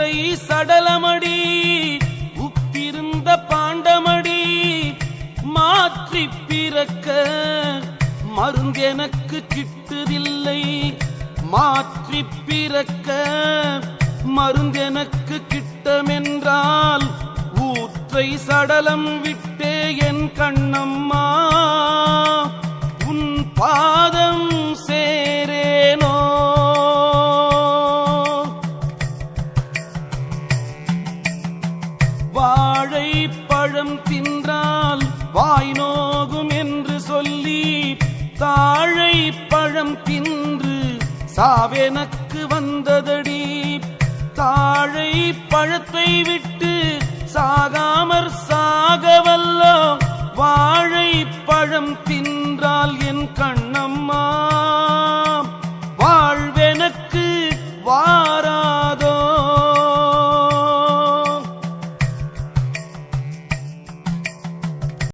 ஊற்றை சடலமடி உப்பிருந்த பாண்டமடி மாற்றி பிறக்க மருந்தெனக்கு கிட்டுதில்லை. மாற்றி பிறக்க மருந்தெனக்கு கிட்டமென்றால் ஊற்றை சடலம் விட்டே என் கண்ணம்மா. உன் பாதம் வாழைப்பழம் தின்றால் வாய் நோகும் என்று சொல்லி தாழைப்பழம் தின்று சாவெனக்கு வந்ததடி. தாழை பழத்தை விட்டு சாகாமற் சாகவல்லோ வாழைப்பழம்